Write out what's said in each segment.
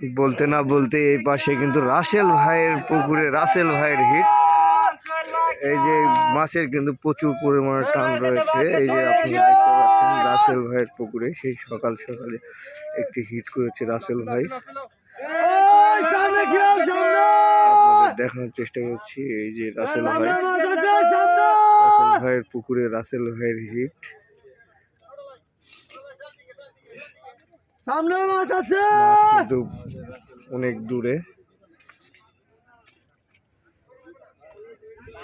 বলতে না বলতে এই পাশে কিন্তু রাসেল ভাইয়ের পুকুরে, রাসেল ভাইয়ের হিট এই যে মাছের কিন্তু প্রচুর পরিমাণে টান রয়েছে। এই যে আপনি দেখতে পাচ্ছেন, রাসেল ভাইয়ের পুকুরে সেই সকাল সকালে একটি হিট করেছে রাসেল ভাই। দেখানোর চেষ্টা করছি, এই যে রাসেল ভাই। রাসেল ভাইয়ের পুকুরে রাসেল ভাইয়ের হিট সামনে মাছ আছে। কিন্তু অনেক দূরে।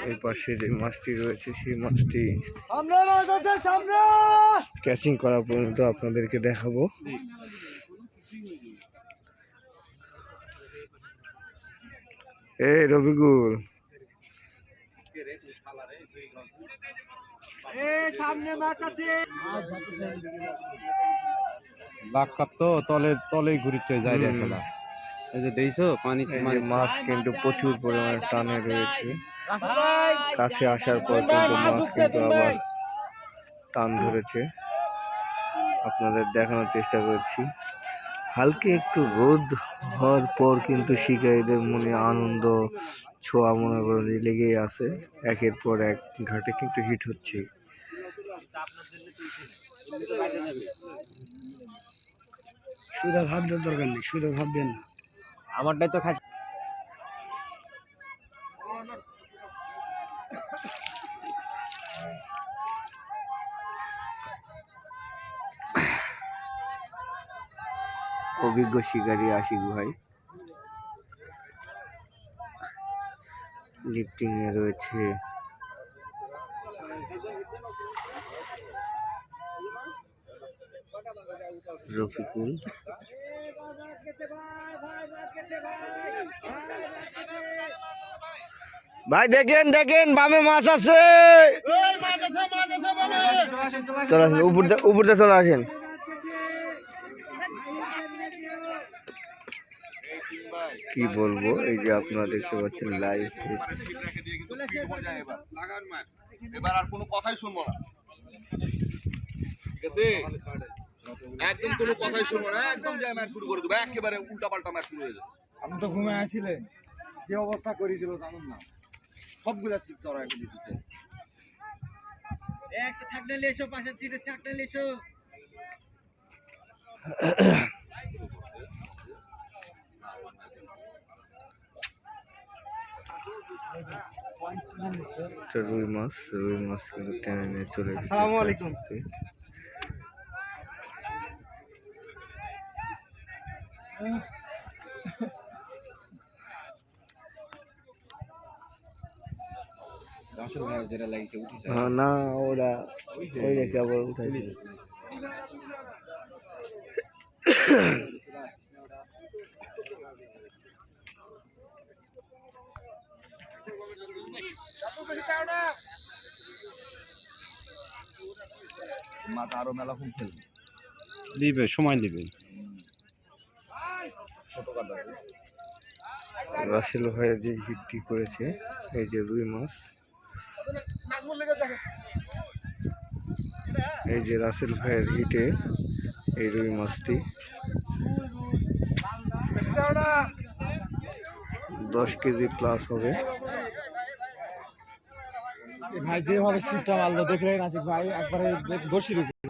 এই পাশে যে মাছটি রয়েছে সেই মাছটি সামনে মাছ ক্যাচিং করা পর্যন্ত আপনাদেরকে দেখাবো। এই রবিকুল। সামনে মাছ আছে। লাখ কাপ তো তলে তলেই ঘুরিতে যায় রে। খেলা এই যে দেখছ পানি যে মাছ কিন্তু প্রচুর পরিমাণে টানে রয়েছে। কাছে আসার পর কিন্তু মাছ কিন্তু আবার টান ধরেছে। আপনাদের দেখানোর চেষ্টা করছি। হালকা একটু রোদ হওয়ার পর কিন্তু শিকারীদের মনে আনন্দ ছোঁয়া মনে করেন লেগেই আছে। একের পর এক ঘাটে কিন্তু হিট হচ্ছে। সুদা ভাত দেওয়ার দরকার নেই সুদা ভাত দেন না। আমারটাই তো খাই অভিজ্ঞ শিকারী আশিক ভাই। লিফটিং এ রয়েছে। রফিকুল। ভাই, দেখেন দেখেন, বামে মাছ আছে। চলে চলে আসেন। কি বলব, এই যে আপনারা দেখতে পাচ্ছেন লাইভ এবার আর কোনো কথাই শুনব না। ঠিক আছে? একদম কোনো কথাই শুনব না একদম যে ম্যাচ শুরু করে দেবো একেবারে উল্টা পাল্টা ম্যাচ শুরু হয়ে যাবে। আপনি তো ঘুমে আসছিলেন যে অবস্থা করেছিল জানুন না। সবগুলা চিপ চড়া করে দিতেছে একটা থাকলে এসো পাশের সিটে থাকলে এসো রুই মাছ রুই মাছ কিন্তু টেনে নিয়ে চলে আসসালামু আলাইকুম। না ওরা ওই যে কেবল উঠাইছে। মাছ আরও মেলা সময় দিবে। রাসেল ভাইয়ের যে হিটটি করেছে, এই যে রুই মাছ, এই যে রাসেল ভাইয়ের হিটে এই রুই মাছটি। দশ কেজি প্লাস হবে। ভাই যেভাবে সিটটা মারলো দেখলে নাসিক ভাই, একবারে দর্শির উপরে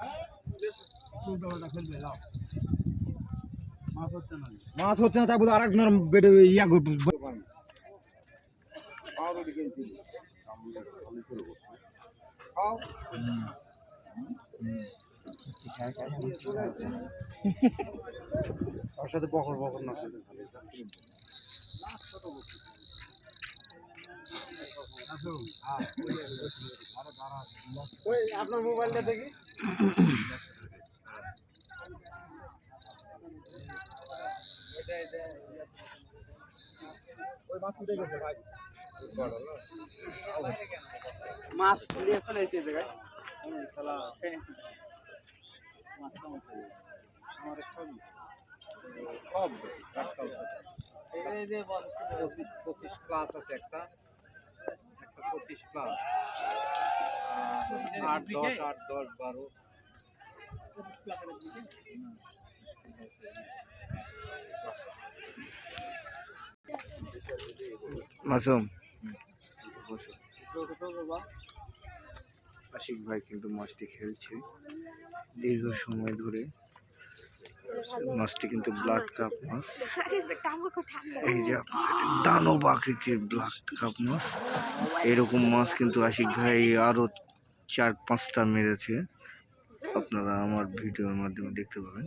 মাছ হচ্ছে না। তাই বলে আরেকজনের বেডে ইয়া ওর সাথে বকর বকর না আপনার মোবাইলটা দেখি। মাছ উঠে গেছে ভাই মাছ নিয়ে চলে যেতে জায়গায় সব এই যে পঁচিশ প্লাস আছে একটা। একটা পঁচিশ প্লাস আট দশ আট দশ বারো। মাসুম। আশিক ভাই কিন্তু মাছটি খেলছে দীর্ঘ সময় ধরে। মাছটি কিন্তু ব্লাড কাপ মাছ। এই যে দানব আকৃতির ব্লাড কাপ মাছ। এরকম মাছ কিন্তু আশিক ভাই আরও চার, পাঁচটা মেরেছে। আপনারা আমার ভিডিওর মাধ্যমে দেখতে পাবেন।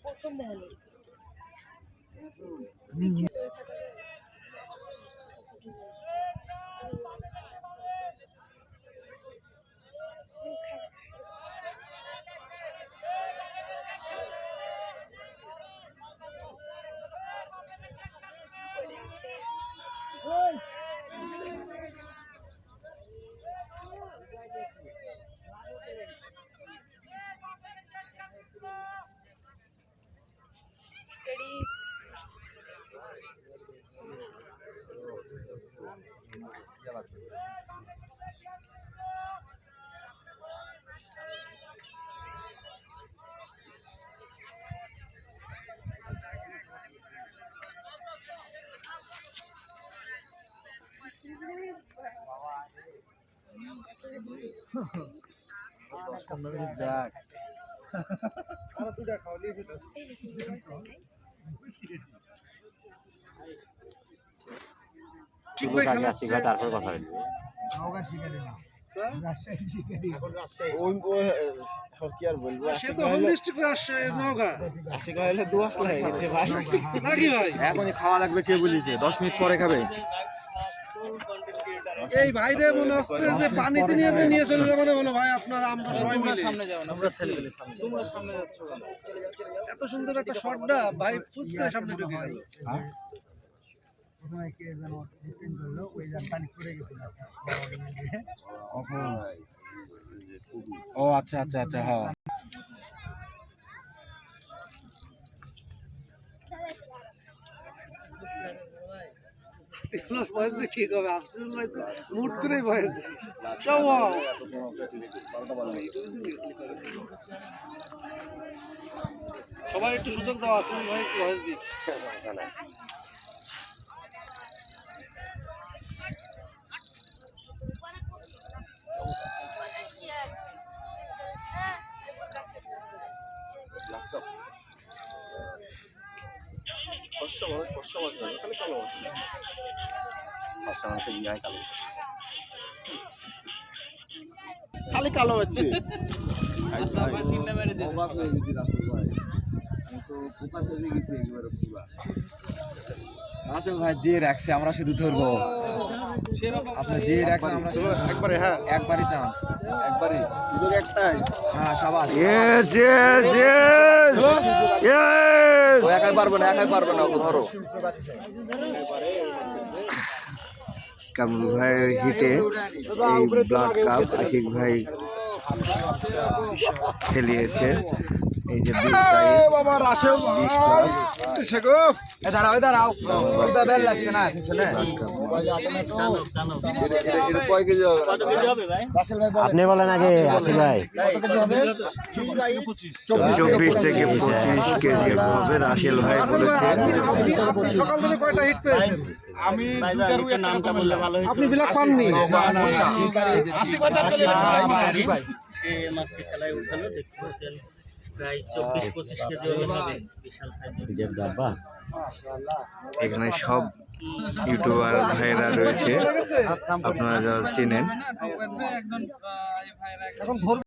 প্রচণ্ড এই ওর মাছে ওরে হলো এখনই খাওয়া লাগবে কে বলেছে দশ মিনিট পরে খাবে এই ভাইরে মনে হচ্ছে যে পানিতে নিয়ে নিয়ে চলে যাবে না বলো ভাই আপনারা আমরা সবাই মিলে সামনে যাবেন আমরা ছেলে তোমরা সামনে যাচ্ছ এত সুন্দর একটা শটটা ভাই ফুসকে সামনে ঢুকে গেল ও আচ্ছা আচ্ছা আচ্ছা হ্যাঁ এগুলোর বয়স দিয়ে কি হবে আফসুল ভাই তো মুট সব সবাই একটু সুযোগ দাও আসিফ ভাই একটু বয়স দিই খালি কালো হচ্ছে। আসল ভাই দিয়ে রাখছে আমরা শুধু ধরবো। আপনি দিয়ে রাখছেন আমরা একবারে হ্যাঁ। একবারই চান্স একবারই। একটাই। হ্যাঁ সাবাস। একাই পারবে না একাই পারবে না ওকে ধরো। কামরুল ভাইয়ের হিটে এই ব্লাড কাপ, আশিক ভাই খেলিয়েছে। এই যে বিগ সাইজ বিশ প্লাস এ দাঁড়াও দাঁড়াও ওটা বেল লাগছে না পিছনে এটা কয় কেজি হবে আপনি বলেন আগে আসিফ ভাই চব্বিশ থেকে পঁচিশ কেজি হবে রাসেল ভাই বলেছে সকাল থেকে কয়টা হিট পেয়েছেন আমি নামটা বললে ভালো আপনি বিলাক পাননি সে মাছটি খেলায় উঠালো দেখতে পাচ্ছেন প্রায় চব্বিশ পঁচিশ কেজি ওজন হবে বিশাল সাইজের। এখানে সব ইউটিউবার ভাইরা রয়েছে। আপনারা যারা চেনেন।